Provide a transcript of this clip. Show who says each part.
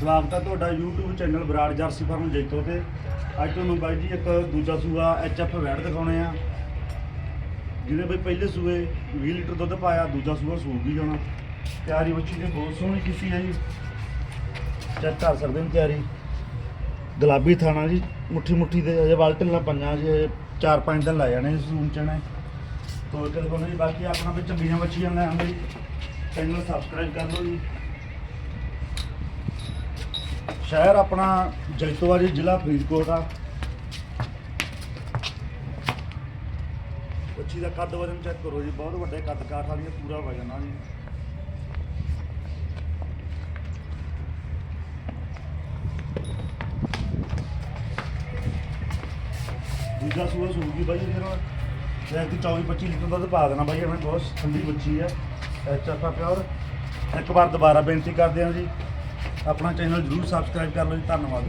Speaker 1: ਸਵਾਗਤ ਹੈ ਤੁਹਾਡਾ YouTube channel Brar jersey farm Jaito ਤੇ। ਅੱਜ ਤੁਹਾਨੂੰ ਬਾਈ ਜੀ ਇੱਕ ਦੂਜਾ ਸੂਆ ਐਚਐਫ ਵੈੜ ਦਿਖਾਉਣੇ ਆ। ਜਿਹਨੇ ਬਈ ਪਹਿਲੇ ਸੂਏ 20 ਲੀਟਰ ਦੁੱਧ ਪਾਇਆ, ਦੂਜਾ ਸੂਆ ਸੂਗੀ ਜਾਣਾ ਤਿਆਰੀ ਬੱਚੀ ਨੇ ਬਹੁਤ ਸੋਹਣੀ ਕੀਤੀ ਹੈ ਜੀ। ਚੈੱਕ ਕਰ ਸਕਦੇ ਹੋ ਤਿਆਰੀ। ਗੁਲਾਬੀ ਥਾਣਾ ਜੀ, ਮੁੱਠੀ ਮੁੱਠੀ ਦੇ ਅਜੇ ਵਾਲ ਢਿੱਲਾਂ ਪੰਜਾਂ ਜੇ 4-5 ਦਿਨ ਲਾ ਜਾਣੇ ਸੂਨ ਚਣੇ। ਤੋੜ ਕੇ ਦਿਖਾਉਣਾ ਜੀ, ਬਾਕੀ ਆਪਣਾ ਵੀ ਚੰਗੀਆਂ ਬੱਚੀਆਂ ਲੈ ਆਉਂਦੇ ਚੈਨਲ ਸਬਸਕ੍ਰਾਈਬ ਕਰ ਲਓ ਜੀ। ਸ਼ਹਿਰ ਆਪਣਾ ਜੈਤੋਆ ਜੀ ਜ਼ਿਲ੍ਹਾ ਫਰੀਦਕੋਟ ਆ। ਬੱਚੀ ਦਾ ਕੱਦ ਵਜਨ ਚੈੱਕ ਕਰੋ ਜੀ ਬਹੁਤ ਵੱਡੇ ਕੱਦ ਕਾਠ ਵਾਲੀ ਹੈ, ਪੂਰਾ ਵਜਨ ਆ ਜੀ। ਦੂਜਾ ਸੂਆ ਸੂਗੀ ਬਾਈ ਇਹਦੇ ਨਾਲ ਸ਼ਾਇਦ ਕਿ 24 25 ਲੀਟਰ ਦੁੱਧ ਪਾ ਦੇਣਾ ਬਾਈ ਐਵੇਂ ਬਹੁਤ ਠੰਡੀ ਬੱਚੀ ਹੈ ਐਚ ਆਪਾਂ ਪਿਓਰ। ਇੱਕ ਵਾਰ ਦੁਬਾਰਾ ਬੇਨਤੀ ਕਰਦੇ ਹਾਂ ਜੀ ਆਪਣਾ ਚੈਨਲ ਜਰੂਰ ਸਬਸਕ੍ਰਾਈਬ ਕਰ ਲਓ ਜੀ ਧੰਨਵਾਦ।